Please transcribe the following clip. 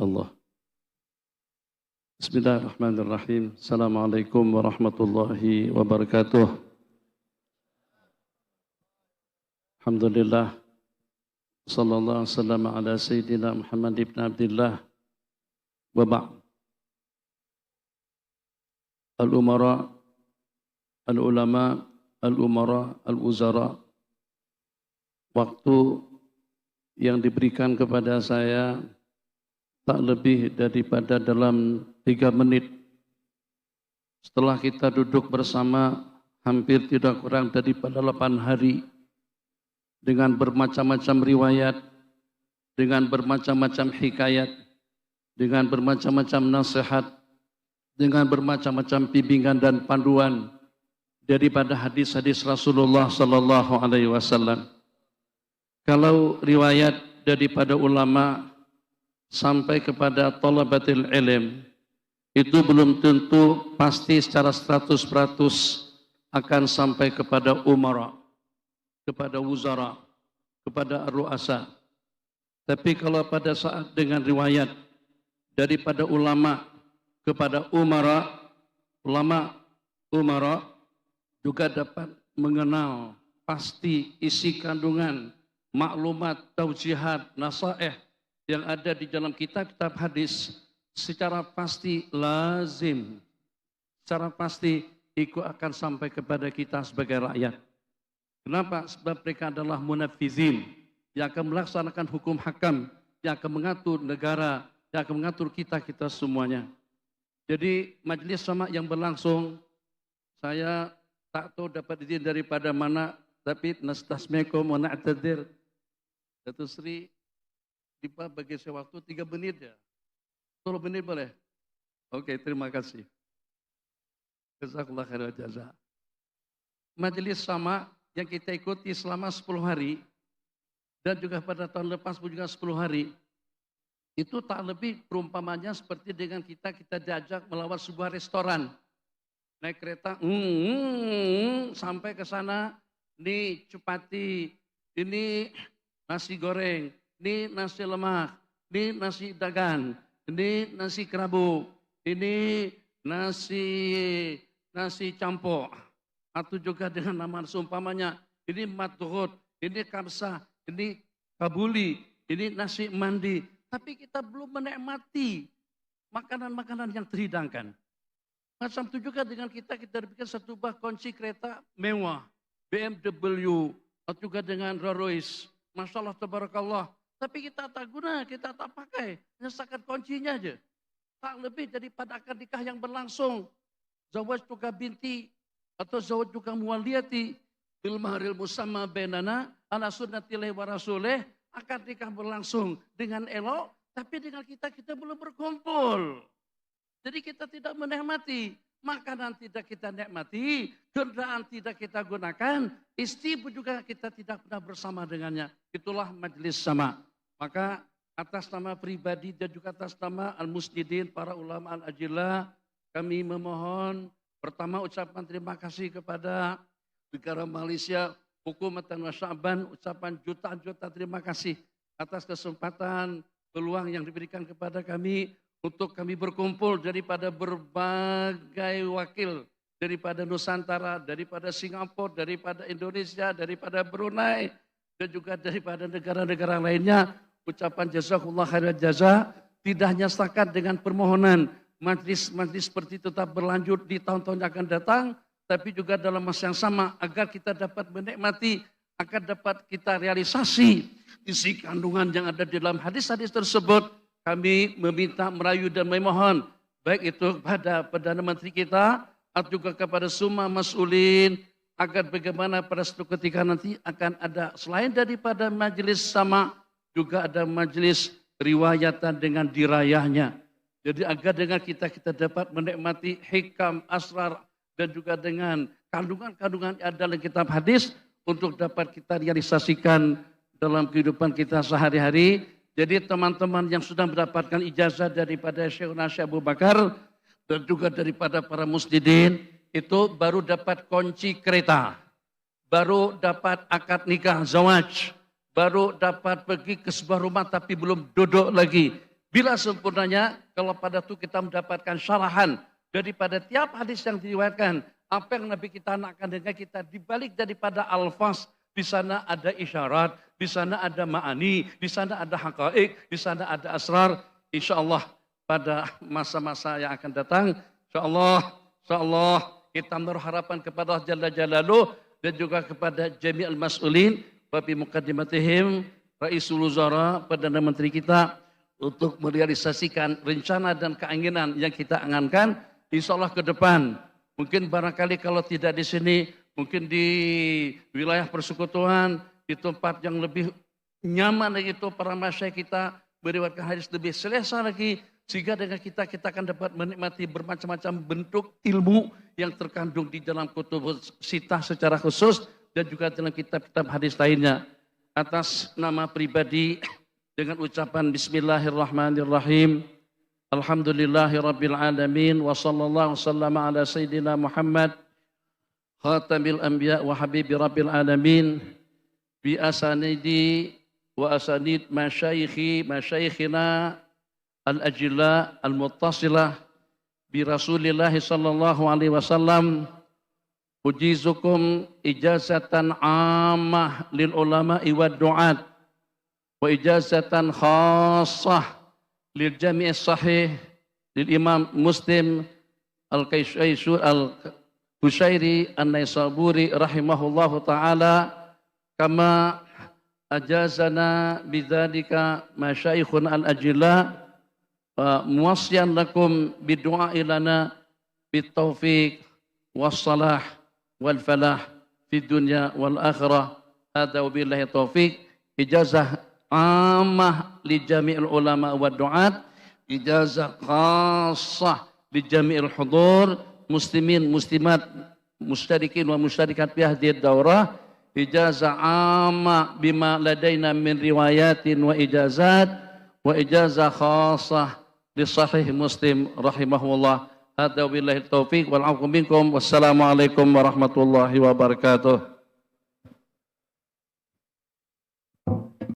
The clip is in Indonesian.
Allah. Bismillahirrahmanirrahim. Assalamualaikum warahmatullahi wabarakatuh. Alhamdulillah. Sallallahu alaihi wasallam ala Sayyidina Muhammad ibn Abdullah. Wa ba'd. Al-umara, al-ulama, al-umara, al-uzara. Waktu yang diberikan kepada saya tak lebih daripada dalam tiga menit. Setelah kita duduk bersama hampir tidak kurang daripada delapan hari dengan bermacam-macam riwayat, dengan bermacam-macam hikayat, dengan bermacam-macam nasihat, dengan bermacam-macam bimbingan dan panduan daripada hadis-hadis Rasulullah sallallahu alaihi wasallam. Kalau riwayat daripada ulama sampai kepada talabatil ilm itu belum tentu pasti secara 100% akan sampai kepada umara, kepada wuzara, kepada ruasa. Tapi kalau pada saat dengan riwayat daripada ulama kepada umara, ulama umara juga dapat mengenal pasti isi kandungan maklumat, taujihat, nasaih yang ada di dalam kitab-kitab hadis secara pasti lazim, secara pasti ikut akan sampai kepada kita sebagai rakyat. Kenapa? Sebab mereka adalah munafizin yang akan melaksanakan hukum hakam, yang akan mengatur negara, yang akan mengatur kita-kita semuanya. Jadi majlis sama yang berlangsung, saya tak tahu dapat izin daripada mana, tapi nastasmekum wa na'tadir. Datu Sri, bagi saya waktu tiga menit ya. 10 menit boleh? Oke, terima kasih. Jazakallah khair jaza. Majelis sama yang kita ikuti selama 10 hari dan juga pada tahun lepas pun juga 10 hari itu tak lebih perumpamannya seperti dengan kita kita diajak melawat sebuah restoran naik kereta mm, mm, sampai ke sana ini cupati ini nasi goreng ini nasi lemak ini nasi dagan ini nasi kerabu ini nasi nasi campur atau juga dengan nama seumpamanya ini matruhut ini kamsa ini kabuli ini nasi mandi tapi kita belum menikmati makanan-makanan yang terhidangkan. Macam itu juga dengan kita, kita bikin satu buah kunci kereta mewah, BMW, atau juga dengan Rolls Royce. Masya Allah, tabarakallah. Tapi kita tak guna, kita tak pakai. Hanya kuncinya aja. Tak lebih daripada akad nikah yang berlangsung. Zawaj juga binti, atau zawaj juga muwaliyati, bil maharil musamma benana, ala sunnatillahi wa rasulih, akad nikah berlangsung dengan elok, tapi dengan kita kita belum berkumpul. Jadi kita tidak menikmati, makanan tidak kita nikmati, kendaraan tidak kita gunakan, istri juga kita tidak pernah bersama dengannya. Itulah majelis sama. Maka atas nama pribadi dan juga atas nama al-musnidin, para ulama al-ajillah, kami memohon pertama ucapan terima kasih kepada negara Malaysia Hukumatan Wasyaban ucapan jutaan-jutaan terima kasih atas kesempatan peluang yang diberikan kepada kami untuk kami berkumpul daripada berbagai wakil daripada Nusantara, daripada Singapura, daripada Indonesia, daripada Brunei, dan juga daripada negara-negara lainnya. Ucapan jazakullah khairan jaza tidak hanya setakat dengan permohonan majlis-majlis seperti tetap berlanjut di tahun-tahun yang akan datang, tapi juga dalam masa yang sama agar kita dapat menikmati, agar dapat kita realisasi isi kandungan yang ada di dalam hadis-hadis tersebut. Kami meminta, merayu dan memohon, baik itu kepada Perdana Menteri kita, atau juga kepada semua masulin, agar bagaimana pada suatu ketika nanti akan ada, selain daripada majelis sama, juga ada majelis riwayatan dengan dirayahnya. Jadi agar dengan kita kita dapat menikmati hikam, asrar, dan juga dengan kandungan-kandungan yang ada dalam kitab hadis untuk dapat kita realisasikan dalam kehidupan kita sehari-hari. Jadi teman-teman yang sudah mendapatkan ijazah daripada Syekh Nasya Abu Bakar dan juga daripada para muslimin itu baru dapat kunci kereta, baru dapat akad nikah zawaj, baru dapat pergi ke sebuah rumah tapi belum duduk lagi. Bila sempurnanya, kalau pada itu kita mendapatkan syarahan daripada tiap hadis yang diriwayatkan, apa yang Nabi kita nakkan dengan kita dibalik daripada alfaz, di sana ada isyarat, di sana ada ma'ani, di sana ada hakaik, di sana ada asrar. Insya Allah pada masa-masa yang akan datang, insya Allah, insya Allah kita berharapan kepada Allah Jalla Jalaluh dan juga kepada jami'al mas'ulin Babi mukadimatihim Raisul Uzara Perdana Menteri kita untuk merealisasikan rencana dan keinginan yang kita angankan insya Allah ke depan. Mungkin barangkali kalau tidak di sini, mungkin di wilayah persekutuan, di tempat yang lebih nyaman lagi itu para masyarakat kita beriwatkan hadis lebih selesa lagi sehingga dengan kita kita akan dapat menikmati bermacam-macam bentuk ilmu yang terkandung di dalam kutub sitah secara khusus dan juga dalam kitab-kitab hadis lainnya. Atas nama pribadi dengan ucapan Bismillahirrahmanirrahim. Alhamdulillahirabbil alamin wa sallallahu sallama ala sayyidina Muhammad khatamil anbiya wa habibi rabbil alamin bi asanidi wa asanid masyayikhi masyayikhina al-ajilla al-muttasilah bi Rasulillah sallallahu alaihi wasallam ujizukum ijazatan ammah lil ulama wa du'at wa ijazatan khassah lil jami' sahih lil imam muslim al kaisyaisur al Husyairi An-Naisaburi rahimahullahu taala kama ajazana bidzalika masyayikhun al-ajilla muwasyan lakum bidu'a ilana bitaufiq wassalah wal falah di dunia wal akhirah. Hadza wabillahi taufik. Ijazah amah li jami'il ulama wa du'at. Ijazah khassah li jami'il hudur muslimin muslimat mustarikin wa mustarikat fi hadhihi daurah. Ijazah amma bima ladaina min riwayatin wa ijazat wa ijazah khassah li sahih muslim rahimahullah Hadza billahi taufik wal minkum. Wassalamualaikum warahmatullahi wabarakatuh.